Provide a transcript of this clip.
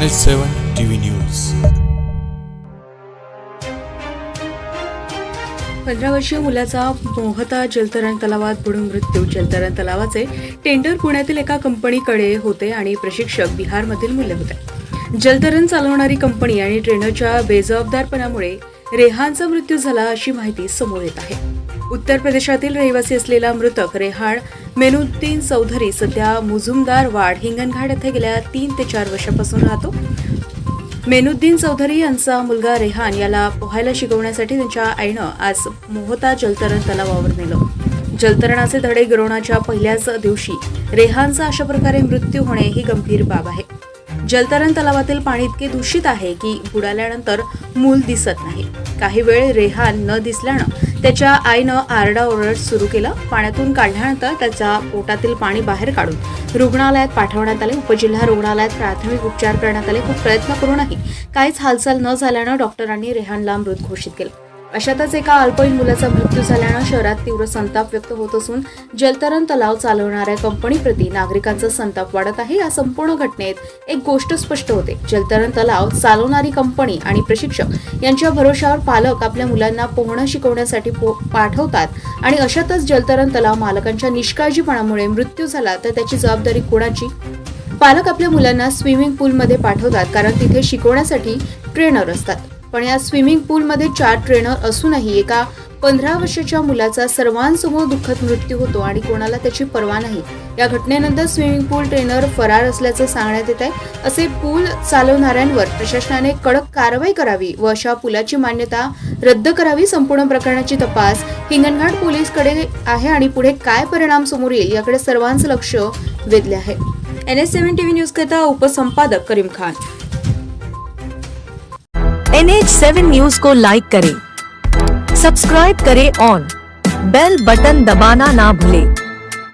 Channel seven T V news पंधरा वर्षीय मुलाचा मोहता जलतरण तलावात बुडून मृत्यू. जलतरण तलावाचे टेंडर पुण्यातील एका कंपनीकडे होते आणि प्रशिक्षक बिहारमधील मुले होते. जलतरण चालवणारी कंपनी आणि ट्रेनरच्या बेजबाबदारपणामुळे रेहानचा मृत्यू झाला अशी माहिती समोर येत आहे. उत्तर प्रदेशातील रहिवासी असलेला मृतक रेहान मेनुद्दीन चौधरी सध्या मुजुमदार वाड हिंगणघाट येथे गेल्या तीन ते चार वर्षापासून राहतो. मेनुद्दीन चौधरी यांचा मुलगा रेहान याला पोहायला शिकवण्यासाठी त्यांच्या आईनं आज मोहता जलतरण तलावावर नेलं. जलतरणाचे धडे गिरवण्याच्या पहिल्याच दिवशी रेहानचा अशा प्रकारे मृत्यू होणे ही गंभीर बाब आहे. जलतरण तलावातील पाणी इतके दूषित आहे की बुडाल्यानंतर मूल दिसत नाही. काही वेळ रेहान न दिसल्यानं त्याच्या आईनं आरडाओरड सुरू केलं. पाण्यातून काढल्यानंतर त्याच्या पोटातील पाणी बाहेर काढून रुग्णालयात पाठवण्यात आले. उपजिल्हा रुग्णालयात प्राथमिक उपचार करण्यात आले. खूप प्रयत्न करूनही काहीच हालचाल न झाल्यानं डॉक्टरांनी रेहानला मृत घोषित केलं. अशातच एका अल्पवयीन मुलाचा मृत्यू झाल्यानं शहरात तीव्र संताप व्यक्त होत असून जलतरण तलाव चालवणाऱ्या कंपनीप्रती नागरिकांचा संताप वाढत आहे. या संपूर्ण घटनेत एक गोष्ट स्पष्ट होते. जलतरण तलाव चालवणारी कंपनी आणि प्रशिक्षक यांच्या भरोशावर पालक आपल्या मुलांना पोहणं शिकवण्यासाठी पो- पाठवतात आणि अशातच जलतरण तलाव मालकांच्या निष्काळजीपणामुळे मृत्यू झाला तर त्याची जबाबदारी कोणाची? पालक आपल्या मुलांना स्विमिंग पूलमध्ये पाठवतात कारण तिथे शिकवण्यासाठी ट्रेनर असतात. पण या स्विमिंग पूलमध्ये चार ट्रेनर असूनही एका पंधरा वर्षाच्या मुलाचा सर्वांसमोर दुःखद मृत्यू होतो आणि कोणाला त्याची पर्वा नाही. या घटनेनंतर स्विमिंग पूल ट्रेनर फरार असल्याचं सांगण्यात येत आहे. असे पूल चालवणाऱ्यांवर प्रशासनाने कडक कारवाई करावी व अशा पुलाची मान्यता रद्द करावी संपूर्ण प्रकरणाची तपास हिंगणघाट पोलीसकडे आहे आणि पुढे काय परिणाम समोर येईल याकडे सर्वांचं लक्ष वेधले आहे. N S seven TV news करता उपसंपादक Karim Khan. N H seven news को लाइक करें। सब्सक्राइब करें और बेल बटन दबाना ना भूलें।